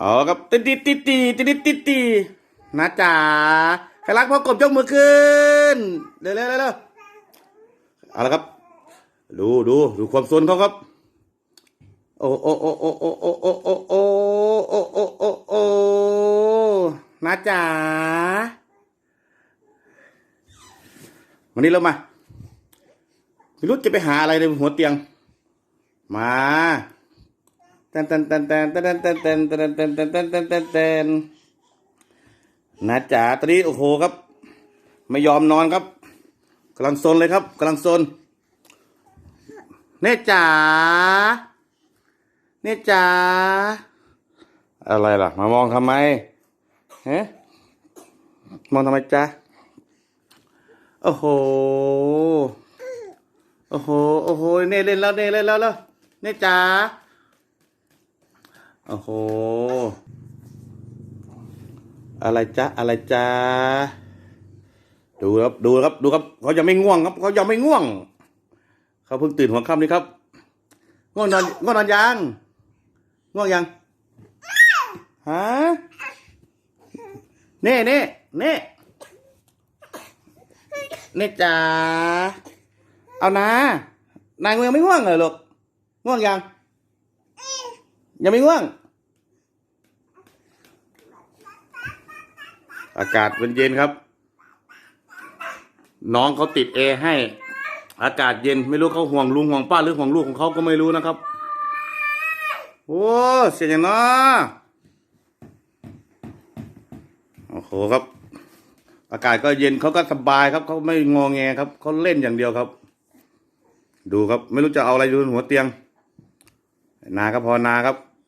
อ๋อครับติดติดติดติดติดติดติดนะจ๊ะใครรักพ่อกบยกมือขึ้นเร็วเร็วเร็วเอาละครับ ดูดูดูความซนเขาครับโอ้โอ้โอ้โอ้โอ้โอ้โอ้โอ้โอ้โอ้โอ้โอ้โอ้นะจ๊ะวันนี้เรามาไม่รู้จะไปหาอะไรในหัวเตียง มา แตนแตนแตนแตนแตนแตนแตนแตนแตนแตนแตนแตนแตนตนนะจ๋าตอนนี้โอ้โหครับ ไม่ยอมนอนครับกำลังโซนเลยครับกำลังโซนเนจ๋าเนจ๋าอะไรล่ะ มามองทำไมเฮ้มองทำไมจ๊ะโอ้โหโอ้โหโอ้โหเน่เล่นแล้วเน่เล่นแล้วแล้วเน่จ๋า โอ้โห อะไรจ๊ะอะไรจ๊ะดูครับดูครับดูครับเขายังไม่ง่วงครับเขายังไม่ง่วงเขาเพิ่งตื่นหัวค่ำนี่ครับง่วงนอนง่วงนอนยังง่วงยังฮะเน่เน่เน่เน่จ๋าเอานะนายง่วงไม่ง่วงเหรอลูกง่วงยัง ยังไม่ง่วง อากาศเย็นครับ น้องเขาติดแอร์ให้ อากาศเย็นไม่รู้เขาห่วงลุงห่วงป้าหรือห่วงลูกของเขาก็ไม่รู้นะครับ โอ้เสียงย่งน้อโอ้โหครับ อากาศก็เย็นเขาก็สบายครับเขาไม่งองแงครับเขาเล่นอย่างเดียวครับ ดูครับ ไม่รู้จะเอาอะไรดูบนหัวเตียง นาครับพอนาครับ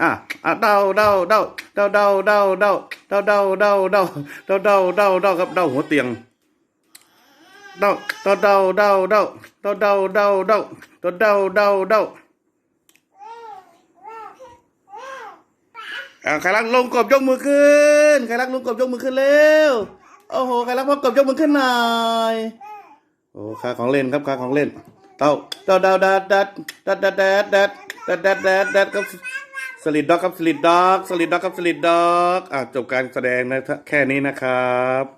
อะอะเดาเดาเดาเดาเดาเดาเดาเดาเดาเดาเดาเดาเดาเดาเดาครับเดาหัวเตียงเดาเดาเดาเดาเดาเดาเดาเดาเดาเดาเดาเดาเดาอะใครรักลงกบยกมือขึ้นใครรักลงกบยกมือขึ้นเร็วโอ้โหใครรักพ่อกบยกมือขึ้นหน่อยโอ้ค่าของเล่นครับค่าของเล่นเต้าเต้าดาวดัดดัดดัดดัดดัดดัดดัดดัดดัดดัดครับ สลิดด็อกครับสลิดด็อกสลิดด็อกครับสลิดด็อกอะจบการแสดงนะแค่นี้นะครับ